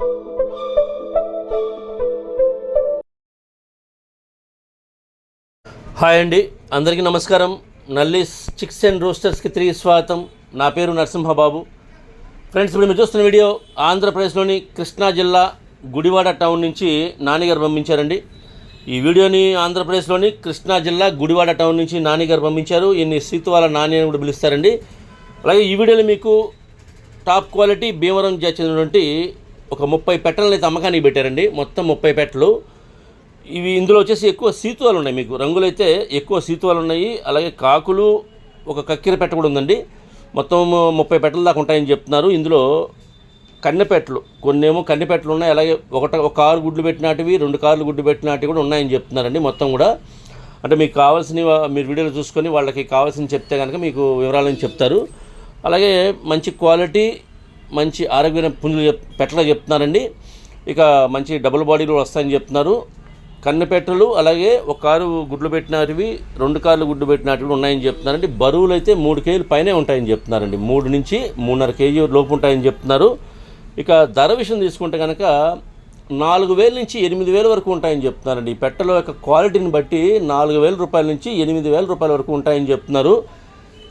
Hi అండి. అందరికీ నమస్కారం. నల్లిస్ చిక్స్ అండ్ రోస్టర్స్కి తిరిగి స్వాగతం. నా పేరు నరసింహబాబు. ఫ్రెండ్స్ ఇప్పుడు మీరు చూస్తున్న వీడియో ఆంధ్రప్రదేశ్లోని కృష్ణా జిల్లా గుడివాడ టౌన్ నుంచి నానిగారు పంపించారండి. ఈ వీడియోని ఆంధ్రప్రదేశ్లోని కృష్ణా జిల్లా గుడివాడ టౌన్ నుంచి నానిగారు పంపించారు. ఈయన్ని సీతువాల నాని అని కూడా పిలుస్తారండి. అలాగే ఈ వీడియోలో మీకు టాప్ క్వాలిటీ భీమవరం చెందినటువంటి ఒక ముప్పై పెట్టలను అయితే అమ్మకానికి పెట్టారండి. మొత్తం ముప్పై పెట్టలు. ఇవి ఇందులో వచ్చేసి ఎక్కువ సీతువాలు ఉన్నాయి మీకు. రంగులైతే ఎక్కువ సీతువాలు ఉన్నాయి. అలాగే కాకులు ఒక కక్కెర పెట్ట కూడా ఉందండి. మొత్తం ముప్పై పెట్టల దాకా ఉంటాయని చెప్తున్నారు. ఇందులో కన్నెపెట్టలు కొన్ని ఏమో కన్నెపెట్టలు ఉన్నాయి. అలాగే ఒకట ఒక కారు గుడ్లు పెట్టినాటివి రెండు కార్లు గుడ్లు పెట్టినటివి కూడా ఉన్నాయని చెప్తున్నారండి మొత్తం కూడా. అంటే మీకు కావాల్సినవి మీరు వీడియోలు చూసుకొని వాళ్ళకి కావాల్సిన చెప్తే కనుక మీకు వివరాలను చెప్తారు. అలాగే మంచి క్వాలిటీ మంచి ఆరోగ్యమైన పుంజులు చెప్ పెట్టలా చెప్తున్నారండి. ఇక మంచి డబుల్ బాడీలు వస్తాయని చెప్తున్నారు. కన్నెపెట్టలు అలాగే ఒక కారు గుడ్లు పెట్టినటివి రెండు కార్లు గుడ్లు పెట్టినటివి ఉన్నాయని చెప్తున్నారండి. బరువులు అయితే మూడు కేజీలు పైనే ఉంటాయని చెప్తున్నారండి. మూడు నుంచి మూడున్నర కేజీ లోపు ఉంటాయని చెప్తున్నారు. ఇక ధర విషయం తీసుకుంటే కనుక నాలుగు వేల నుంచి ఎనిమిది వేల వరకు ఉంటాయని చెప్తున్నారండి. ఈ పెట్టల యొక్క క్వాలిటీని బట్టి నాలుగు వేల రూపాయల నుంచి ఎనిమిది వేల రూపాయల వరకు ఉంటాయని చెప్తున్నారు.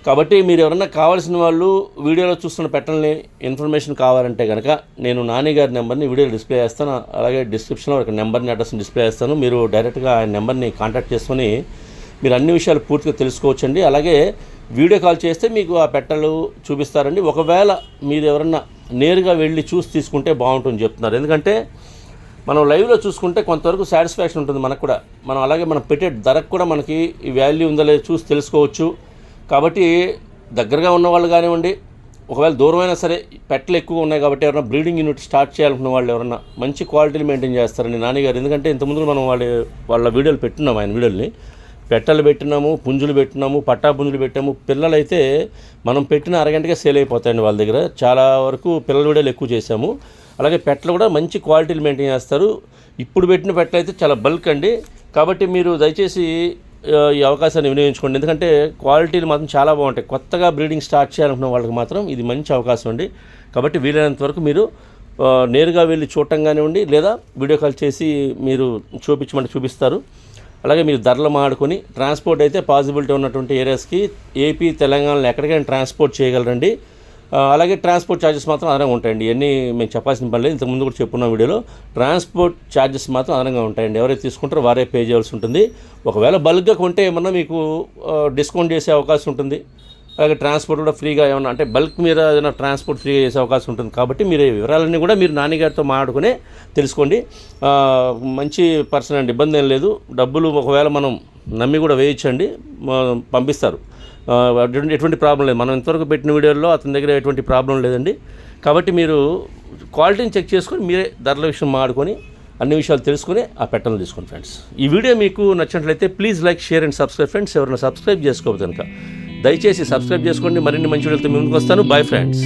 కాబట్టి మీరు ఎవరన్నా కావాల్సిన వాళ్ళు వీడియోలో చూస్తున్న పెట్టల్ని ఇన్ఫర్మేషన్ కావాలంటే కనుక నేను నాని గారి నెంబర్ని వీడియోలో డిస్ప్లే చేస్తాను. అలాగే డిస్క్రిప్షన్లో ఒక నెంబర్ని అడ్రస్ని డిస్ప్లే చేస్తాను. మీరు డైరెక్ట్గా ఆయన నెంబర్ని కాంటాక్ట్ చేసుకొని మీరు అన్ని విషయాలు పూర్తిగా తెలుసుకోవచ్చండి. అలాగే వీడియో కాల్ చేస్తే మీకు ఆ పెట్టలు చూపిస్తారండి. ఒకవేళ మీరు ఎవరన్నా నేరుగా వెళ్ళి చూసి తీసుకుంటే బాగుంటుంది చెప్తున్నారు. ఎందుకంటే మనం లైవ్లో చూసుకుంటే కొంతవరకు సాటిస్ఫాక్షన్ ఉంటుంది మనకు కూడా. మనం అలాగే మనం పెట్టే ధరకు కూడా మనకి ఈ వాల్యూ ఉందో లేదో చూసి తెలుసుకోవచ్చు. కాబట్టి దగ్గరగా ఉన్న వాళ్ళు కానివ్వండి ఒకవేళ దూరమైనా సరే పెట్టలు ఎక్కువ ఉన్నాయి కాబట్టి ఎవరైనా బ్రీడింగ్ యూనిట్ స్టార్ట్ చేయాలనుకున్న వాళ్ళు ఎవరైనా మంచి క్వాలిటీని మెయింటైన్ చేస్తారండి నాన్నగారు. ఎందుకంటే ఇంతకుముందు మనం వాళ్ళ వాళ్ళ వీడియోలు పెట్టున్నాం ఆయన వీడియోని పెట్టలు పెట్టినాము పుంజులు పెట్టినాము పట్టా పుంజులు పెట్టాము. పిల్లలైతే మనం పెట్టిన అరగంటగా సేల్ అయిపోతాయండి వాళ్ళ దగ్గర. చాలా వరకు పిల్లల వీడియోలు ఎక్కువ చేశాము. అలాగే పెట్టలు కూడా మంచి క్వాలిటీలు మెయింటైన్ చేస్తారు. ఇప్పుడు పెట్టిన పెట్టలు అయితే చాలా బల్క్ అండి. కాబట్టి మీరు దయచేసి ఈ అవకాశాన్ని వినియోగించుకోండి. ఎందుకంటే క్వాలిటీలు మాత్రం చాలా బాగుంటాయి. కొత్తగా బ్రీడింగ్ స్టార్ట్ చేయాలనుకున్న వాళ్ళకి మాత్రం ఇది మంచి అవకాశం అండి. కాబట్టి వీలైనంత వరకు మీరు నేరుగా వెళ్ళి చూడటం కానివ్వండి లేదా వీడియో కాల్ చేసి మీరు చూపించమంటే చూపిస్తారు. అలాగే మీరు ధరలు మాడుకొని ట్రాన్స్పోర్ట్ అయితే పాసిబిలిటీ ఉన్నటువంటి ఏరియాస్కి ఏపీ తెలంగాణలో ఎక్కడికైనా ట్రాన్స్పోర్ట్ చేయగలరండి. అలాగే ట్రాన్స్పోర్ట్ ఛార్జెస్ మాత్రం అదనంగా ఉంటాయండి. ఇవన్నీ మేము చెప్పాల్సిన పని లేదు. ఇంతకుముందు కూడా చెప్పున్న వీడియోలో ట్రాన్స్పోర్ట్ ఛార్జెస్ మాత్రం అదనంగా ఉంటాయండి. ఎవరైతే తీసుకుంటారో వారే పే చేయాల్సి ఉంటుంది. ఒకవేళ బల్క్గా కొంటే ఏమన్నా మీకు డిస్కౌంట్ చేసే అవకాశం ఉంటుంది. అలాగే ట్రాన్స్పోర్ట్ కూడా ఫ్రీగా ఏమన్నా అంటే బల్క్ మీద ఏదైనా ట్రాన్స్పోర్ట్ ఫ్రీగా చేసే అవకాశం ఉంటుంది. కాబట్టి మీరు ఈ వివరాలన్నీ కూడా మీరు నాన్నగారితో మాట్లాడుకునే తెలుసుకోండి. మంచి పర్సన్ అండి. ఇబ్బంది ఏం లేదు. డబ్బులు ఒకవేళ మనం నమ్మి కూడా వేయించండి. పంపిస్తారు. ఎటువంటి ప్రాబ్లం లేదు. మనం ఇంతవరకు పెట్టిన వీడియోల్లో అతని దగ్గర ఎటువంటి ప్రాబ్లం లేదండి. కాబట్టి మీరు క్వాలిటీని చెక్ చేసుకొని మీరే ధరల విషయం మాడుకొని అన్ని విషయాలు తెలుసుకుని ఆ పెట్టను తీసుకోండి ఫ్రెండ్స్. ఈ వీడియో మీకు నచ్చినట్లయితే please like share and subscribe friends. ఎవరైనా సబ్స్క్రైబ్ చేసుకోవద్దు కనుక దయచేసి సబ్స్క్రైబ్ చేసుకోండి. మరిన్ని మంచి వీడియోలతో మీ ముందుకు వస్తాను. Bye friends